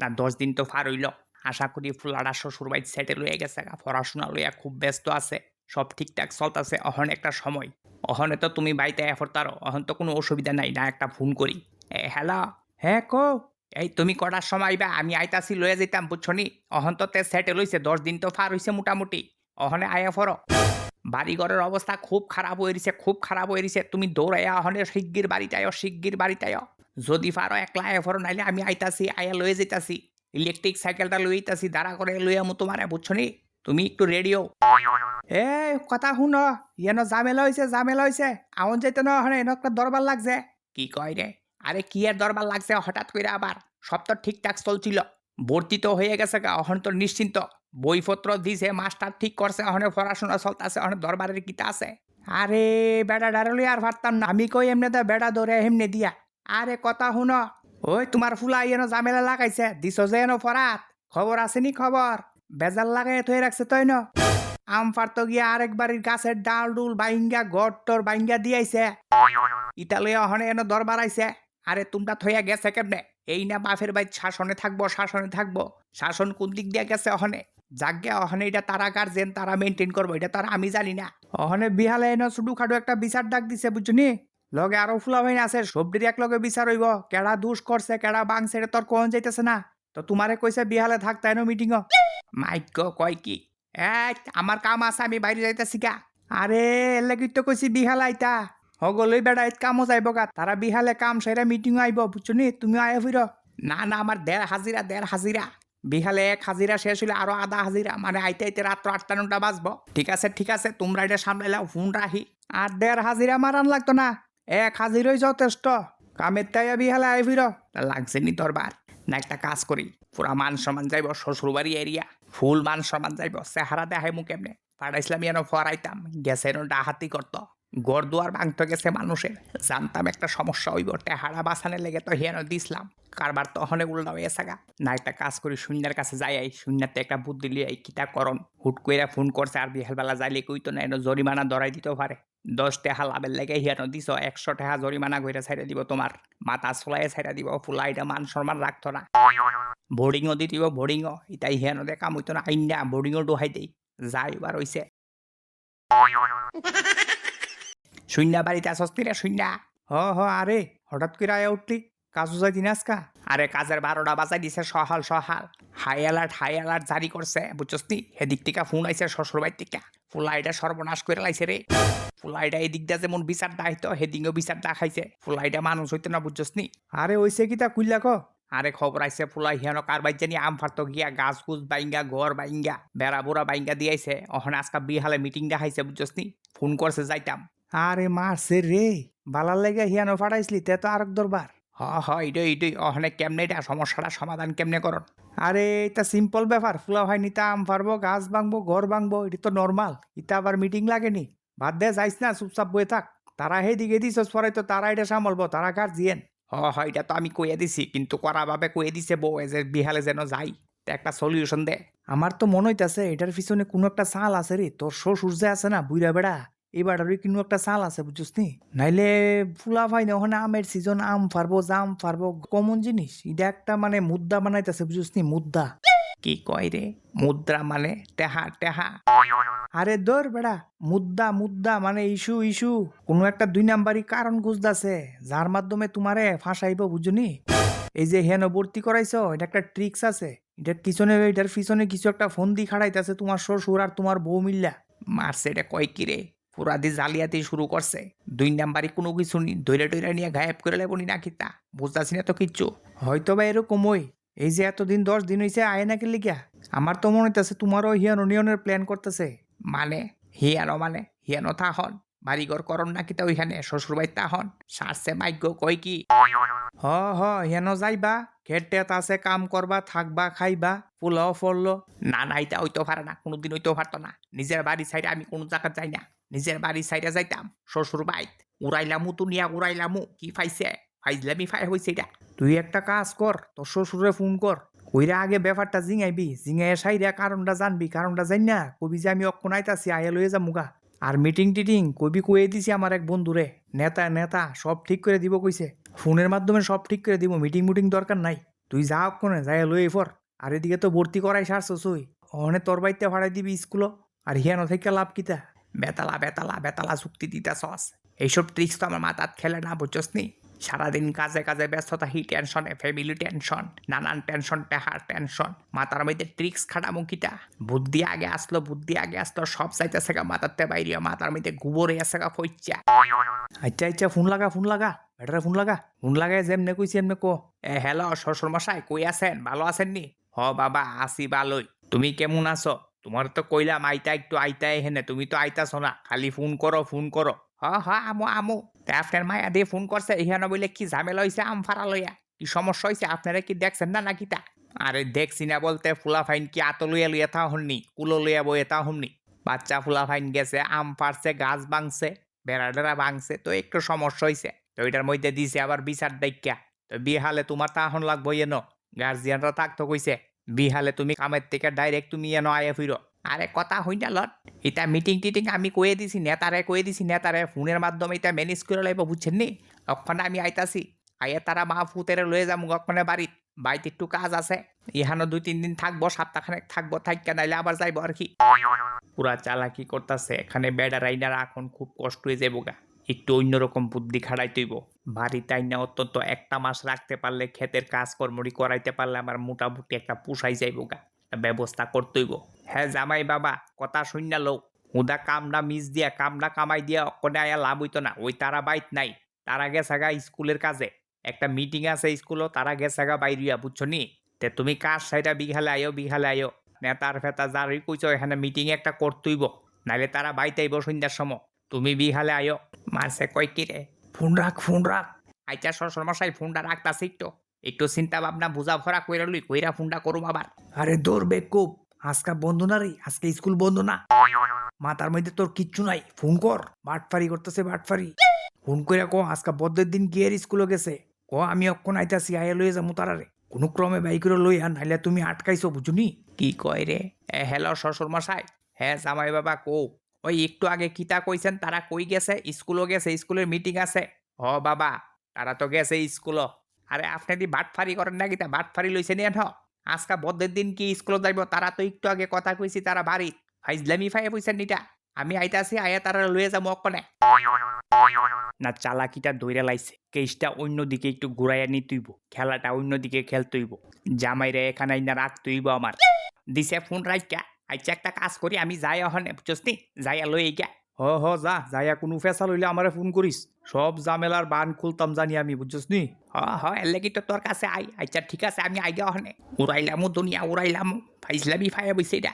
না, দশ দিন তো পার হইল। আশা করি ফুলাডা শ্বশুর বাড়ি সেটেল হয়ে গেছে পড়াশোনা লইয়া খুব ব্যস্ত আছে, সব ঠিকঠাক চলতেছে, অহন একটা সময়। অহনে তো তুমি বাড়িতে এফর তারো, অহন তো কোনো অসুবিধা নাই, না একটা ফোন করি। এ হ্যালো হ্যাঁ কো, এই তুমি কটার সময় আইবা? আমি আইতাছি লয়ে যেতাম বুঝছ নি? অহন তো তে সেটেল হইছে দশ দিন তো পার হইছে মোটামুটি। অহনে আয়া ফর বাড়িঘরের অবস্থা খুব খারাপ হয়ে রয়েছে খুব খারাপ হয়ে রয়েছে তুমি দৌড়াইয়া অহনে শিগগির বাড়িতে আয়, শিগগির বাড়িতে আয়। যদি পারো একলা আয়া ফর নাইলে আমি আইতাছি, আয়া লয়ে যেতাছি ইলেকট্রিক সাইকেলটা লই আইতাছি দাঁড়া করে লইয়া মো তোমারে, বুঝছ নি? তুমি একটু রেডিও এ কথা শুন ইয়ানো জামেলা হয়েছে জামেলা হয়েছে আমন যাইতে না হনে এনে একটা দরবার লাগছে। কি কয় রে? আরে, কি আর দরবার লাগছে? হঠাৎ করে আবার। সব তো ঠিকঠাক চলছিল। ভর্তি তো হয়ে গেছে গা অহন তো নিশ্চিন্ত। বইপত্র দিছে, মাস্টার ঠিক করছে অহনে পড়াশোনা চলতেছে অহনে দরবারের কিতা আছে। আরে, বেড়া ডারলি আর পারতাম না। আমি কই এমনি তো বেড়া ধরে এমনি দিয়া? আরে কথা শুন। ওই তোমার ফুলা এনো জামেলা লাগাইছে, দিছ যে ফরাত খবর আসেনি খবর বেজাল লাগাই থয়ে রাখছে তই ন। আম পারতো গিয়া আরেক বাড়ির গাছের ডাল ডুল বাইঙ্গা গড় বাইঙ্গা দিয়াইছে ইতালে অহনে এনো দরবার আইছে আরে তোমরা থইয়া গেছে কেমনে? এই না বাফের বাই শাসনে থাকব শাসনে থাকব। শাসন কোন দিক দিয়ে গেছে অহনে? যাকে অহনে, এটা তারা গার্জেন তারা মেনটেন করব এটা তারা আমি জানি না। অহনে বিহালে এনে শুধু খাটো একটা বিচার ডাক দিছে বুঝছনি লগে আরও ফুলা হইন আছে সবটির এক লগে বিচার হইব। কেডা দুষ করছে কেডা বাংছে তোর কোন যাইতেছে না? তো তোমারে কইছে বিহালে থাকতে এনো মিটিং মাইক কয় কি? এই আমার কাম আছে, আমি বাইরে যাইতেছি গা। আরে এলে কি তো কইছি বিহাল আইতা? হগলই বেড়া ইত কামও যাইব গা। তারা বিহালে কাম সেরা মিটিং আইব বুঝছনি তুমি আয় ফির না না আমার দেড় হাজিরা দেড় হাজিরা বিহালে এক হাজিরা শেষ হইলে আরও আধা হাজিরা মানে আইতে আইতে রাত্র আটটা নটা বাজবো। ঠিক আছে ঠিক আছে, তোমরা এটা সামলাইলাও ফোন রাখি আর দেড় হাজিরা মারান লাগতো না। এক হাজিরই যথেষ্ট। কামের তাই বিহালে আই ফির। লাগছে নি দরবার। না একটা কাজ করি। পুরা মান সমান যাইব শ্বশুরবাড়ি এরিয়া। ফুল মান সমান যাইব। চেহারা দেখাই মুখ এমনি পাঠাইছিলাম এনো ফরাইতাম এনো ডাহাতি করত। গড় দুয়ার ভাঙতে গেছে মানুষের। জানতাম একটা সমস্যা হইব, টেহারা বাসানে লেগে তো হেন দিছিলাম। কারবার তো হনে উল্টা হয়ে থাকা না একটা কাজ করি শূন্যের কাছে যাই আই শূন্যতে একটা বুদ্ধি লিয়ে কিতা করন হুট কইরা ফোন করছে, আর বিহালবেলা যাইলে কই তো না এনো জরিমানা ধরাই দিতে পারে। দশ টেহা লাভের লেগে হিয়ানো দিছ, একশো টেহা জরিমানা কইরা ছাইড়া দিব তোমার। মাথা চলাই ছাইড়া দিব, ফুলা এটা মান সম্মান রাখতো না। বোর্ডিংও দি দিব বোর্ডিংও ইতাই হিয়ানো দে কাম হইতো না। আইন না বোর্ডিংও ডোহাই দেই। যাই এবার হইছে। শূন্য বাড়িতে আসস রে শূন্য হ হ আরে হঠাৎ করে আয়া উঠলি। কাজু যাই দিন আজকা আরে কাজের বারোটা বাজাই দিছে সহাল সহাল। হাই অ্যালার্ট হাই অ্যালার্ট জারি করছে বুঝছস নি? হেদিক টিকা ফোন আইছে শ্বশুর বাড়ির টিকা ফুলা এটা সর্বনাশ করে লাইছে রে। ফুলা এটা এদিক দিয়ে যেমন বিচার দাইতো হেদিংও বিচার দেখাইছে। ফুলা এটা মানুষ হইতো না বুঝছস নি? আরে ওইসে কি তা কুইল্লা ক? আরে খবর আইছে ফুলা হিয়ানো কার বাইর জানি আম ফারতো গিয়া গাছ গুছ বাইঙ্গা ঘর বাইঙ্গা বেড়া বুড়া বাইঙ্গা দিয়াইছে। অহন আজকা বিহালে মিটিং দেখাইছে বুঝছস নি? ফোন করছে যাইতাম। আরে মারছে রে। বালার লেগে হিয়ানো ফাটাইছলি তে তো আরেক দরবার। হ হ এইটাই এইটাই অহনে কেমনে এটা সমস্যাটা সমাধান কেমনে করন আরে এটা সিম্পল ব্যাপার ফুলা হয় নিতা আম পারব গাছ ভাঙবো ঘর ভাঙবো এটা তো নর্মাল ইটা আবার মিটিং লাগেনি। বাদ দে যাইস না চুপচাপ বয়ে থাক। তারা হে দিকে দিস পরে তো তারা এটা সামলবো তারা কার জিয়েন? হ হ এটা তো আমি কইয়া দিছি কিন্তু করা ভাবে কইয়া দিছে বউ যে বিহালে যেন যাই একটা সলিউশন দে। আমার তো মনে হইতাছে এটার পিছনে কোনো একটা চাল আছে রে তোর শ্বশুর যে আছে না বুইরা বেড়া। এবার আর কোনো একটা চাল আছে বুঝছিস নি নাইলে ফুলা ভাই না ওখানে আমের সিজন আম ফারবো জাম ফারবো কমন জিনিস। এটা একটা মানে মুদ্রা বানাইতেছে বুঝছিস নি মুদ্রা। কি কয় রে? মুদ্রা মানে টেহা টেহা। আরে দর বেড়া মুদ্রা মুদ্রা মানে ইস্যু ইস্যু। কোনো একটা দুই নাম্বারই কারণ খুঁজতাছে যার মাধ্যমে তোমারে ফাঁসাইব বুঝুনি এই যে হেন ভর্তি করাইছ এটা একটা ট্রিক্স আছে। এটার পিছনে এটার পিছনে কিছু একটা ফোন দি খাড়াইতেছে তোমার শ্বশুর আর তোমার বউ মিল্লা। মারছে এটা কয় কি রে? পুরাদি জালিয়াতি শুরু করছে। দুই নাম্বারই কোনো কিছু নি ধৈর্য টৈরা নিয়ে গায়েব করে লেবনি না কিতা? বুঝতেছি না তো কিচ্ছু। হয়তো বা এরকমই এই যে এতদিন দশ দিন হয়েছে আয় নাকি লিগা। আমার তো মনে হইতেছে তোমারও হিয়ানো নিয়নের প্ল্যান করতেছে। মানে? হিয়ানো মানে? হিয়ানো থাহন বাড়িঘর করন না কিতা ওইখানে? শ্বশুর বাড়ি তাহন সারছে মাইগ্য কই কি? হ হ হেন যাইবা খেটেত আছে কাম করবা থাকবা খাইবা পোলাও ফললো না না এটা হইতে পারে না কোনোদিন হইতেও পারতো না। নিজের বাড়ি সাইডে আমি কোনো জায়গা যাই না। নিজের বাড়ি সাইডে যাইতাম, শ্বশুর বাইত উড়াইলামু তো নিয়া উড়াইলামু, কি ফাইছে? ফাইজলামি ফাই হয়েছে এটা তুই একটা কাজ কর, তোর শ্বশুরে ফোন কর, কইরা আগে ব্যাপারটা জিঙাইবি। জিঙাইয়া সাইরা কারণটা জানবি, কারণটা জানি না, কবি যে আমি অক্ষণ আইতাছি, আয়া লয়ে যা মুগা আর মিটিং টিটিং কবি কয়ে দিছি আমার এক বন্ধুরে, নেতা নেতা, সব ঠিক করে দিব কইছে। ফোনের মাধ্যমে সব ঠিক করে দিব মিটিং মুটিং দরকার নাই। তুই যা কোনে যাই লই এফর আর এদিকে তো ভর্তি করাই সারছস ওই অনে তোর বাড়িতে ভাড়াই দিবি স্কুল আর হিয়ানো থেকে লাভ কিতা? বেতালা বেতালা বেতালা চুক্তি দিতে সস এইসব ট্রিক্স তো আমার মাথাত খেলে না, বুঝছস নি? সারাদিন কাজে কাজে ব্যস্ততা হি টেনশনে ফ্যামিলি টেনশন নানান টেনশন টেহার টেনশন মাথার মধ্যে ট্রিক্স খাটামো কিটা বুদ্ধি আগে আসলো, বুদ্ধি আগে আসলো, সব চাইতেছে গা মাথাতে বাইরে, মাথার মধ্যে গোবরে আছে গা ফইচ্ছা আচ্ছা আচ্ছা ফোন লাগা ফোন লাগা বেটারে ফোন লাগা। ফোন লাগাই যেমনে কইছি, এমনে কো। এ হ্যালো শ্বশুর মশাই কই আছেন? ভালো আছেন নি? হ, বাবা, আসি ভালোই। তুমি কেমন আছো? তোমার তো কইলাম আইতা একটু আইতা এখানে তুমি তো আইতাছো না খালি ফোন করো ফোন করো হ হ, আমু আমু। তা আপনার মায়া দিয়ে ফোন করছে এখানে বলে কি ঝামেলা হয়েছে আম ফারা লইয়া কি সমস্যা হয়েছে আপনারা কি দেখছেন না নাকি তা আরে দেখছি না বলতে ফুলা ফাইন কি আতো লইয়া লইয়া তা হননি, কুলো লইয়া বইয়া তা হননি। বাচ্চা ফুলা ফাইন গেছে, আম ফাড়ছে গাছ ভাঙছে বেড়া টেড়া ভাঙছে, তো একটু সমস্যা হয়েছে তো এটার মধ্যে দিছে আবার বিচার দেখা তো বিহালে তোমার তাহন লাগবো এন গার্জিয়ানরা থাকতো কইছে বিহালে তুমি কামের থেকে ডাইরেক্ট তুমি এন আয়ে ফিরো। আরে কথা হই না লট। এটা মিটিং টিটিং আমি কয়ে দিছি, নেতারে কয়ে দিছি, নেতারে ফোনের মাধ্যমে এটা ম্যানেজ করে লাইব, বুঝছেন নি? ওখানে আমি আইতাছি, আইয়া তারা মা ফুতেরে লয়ে যাব ওখানে বাড়িত। বাড়িতে একটু কাজ আছে, ইহানো দুই তিন দিন থাকব, সপ্তাহখানেক থাকব থাইকা নাইলে আবার যাইবো আর কি। পুরা চালাকি করতেছে, এখানে বেডা রাইনারা এখন খুব কষ্ট হয়ে যাব গা। একটু অন্যরকম বুদ্ধি খাড়াই তৈব বাড়িতে আইনা অত্যন্ত একটা মাস রাখতে পারলে, ক্ষেতের কাজকর্মটি করাইতে পারলে আমার মোটামুটি একটা পুষাই যাইব গা ব্যবস্থা করতেইব। হ্যাঁ জামাই বাবা, কথা শূন্য লোক, হুদা কামটা মিস দিয়া কামটা কামাই দিয়া অকনে আয়া লাভ হইতো না, ওই তারা বাইত নাই, তারা গেছে গা স্কুলের কাজে। একটা মিটিং আছে স্কুলও, তারা গেছে গা বাইরিয়া বুঝছ নি? তে তুমি কাজ সাইটা বিঘালে আয়ো বিঘালে আয়ো। নেতার ফেতা যারই কইছো, এখানে মিটিং একটা করতেইব, নাইলে তারা বাইতে আইব সন্ধ্যার সময়। তুমি বিঘালে আয়ো মারছে কয় কি রে? ফোন রাখ ফোন রাখ। আইচা শ্বশুর মশাই ফোনটা রাখতাছি একটু। একটু চিন্তা ভাবনা বুঝা ভরা কইরা লই কইরা ফোনটা করুম আবার। আরে দৌড় বেকুব আজকা বন্ধ না রে? আজকে স্কুল বন্ধ না। মাথার মধ্যে তোর কিচ্ছু নাই। ফোন কর। বাটফারি করতেছে বাটফারি। ফোন কইরা কো আজকা বদ্ধের দিন গিয়ে স্কুলে গেছে? ক আমি অক্ষণ আইতাছি আয়া লইয়া যাব তারারে। কোনো ক্রমে বাইক করে লই আন নাইলে তুমি আটকাইছো বুঝুনি? কি কয় রে? এ হ্যালো শ্বশুর মশাই। হ্যাঁ জামাই বাবা কো ওই একটু আগে কিতা কইছেন? তারা কই গেছে? স্কুলও গেছে, স্কুলের মিটিং আছে। হ, বাবা, তারা তো গেছে স্কুলও। আরে, আপনি দি বাটফারি করেন নাকি তা? বাটফারি লইছে নিয়ে ঠ আজকা বদ্ধের দিন কি স্কুলে যাইব? তারা তো একটু আগে কথা কইছি, তারা বাড়ি ফাইজলামি ফাইয়ে পয়সা নিটা। আমি আইতাছি, আয়া তারা লইয়ে যাব অকনে না, চালাকিটা দইরা লাইছে। কেসটা অন্যদিকে একটু ঘুরাইয়া নিতুইব খেলাটা অন্য অন্যদিকে খেলতইব। জামাইরে এখানে আইনা রাখতইব আমার। দিছে ফোন রাইকা আচ্ছা একটা কাজ করি আমি যাই অহনে বুঝছস নি যাইয়া লই গা হ হ যা যাইয়া কোনো ফেসা লইলে আমারে ফোন করিস। সব জামেলার বান খুলতাম জানি আমি বুঝছিস নি হ হ এর লাগি তো তোর কাছে আই আচ্ছা ঠিক আছে আমি আইগা অহনে উড়াইলামও দুনিয়া উড়াইলামও ফাইজলামি ফাইয়া বইছে এটা।